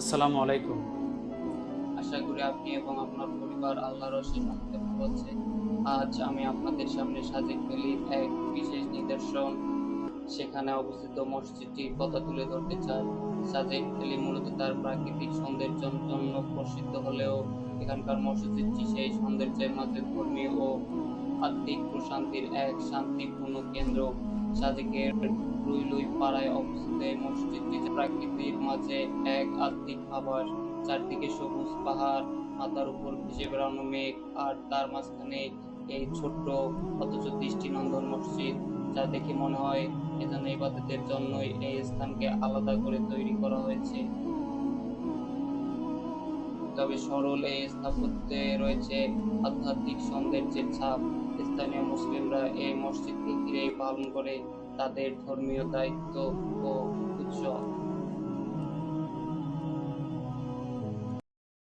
আসসালামু আলাইকুম। আশা করি আপনি এবং আপনার পরিবার আল্লাহর অশেষ রহমতে ভালো আছেন। আজ আমি আপনাদের সামনে সাজেক ভ্যালির এক বিশেষ নিদর্শন, সেখানে অবস্থিত মসজিদটির কথা তুলে ধরতে চাই। সাজেক ভ্যালি মূলত তার প্রাকৃতিক সৌন্দর্যের জন্য প্রসিদ্ধ হলেও এখানকার মসজিদটি সেই সৌন্দর্যের মাঝে ধর্মীয় ও আত্মিক প্রশান্তির এক শান্তিপূর্ণ কেন্দ্র। সাজেকের রুইলুই পাড়ায় অবস্থিত এই মসজিদটি প্রাকৃতির মাঝে এক আত্মিক আবাস চারদিকে সবুজ পাহাড়, মাথার উপর ভেসে বেড়ানো মেঘ আর তার মাঝখানে এই ছোট্ট অথচ দৃষ্টিনন্দন মসজিদ যা দেখে মনে হয় এখানে ইবাদতের জন্যই এই স্থানকে আলাদা করে তৈরি করা হয়েছে। তবে সরল এই স্থাপত্যে রয়েছে আধ্যাত্মিক সৌন্দর্যের ছাপ। স্থানীয় মুসলিমরা এই মসজিদকে ঘিরেই পালন করে তাদের ধর্মীয় দায়িত্ব ও উৎসব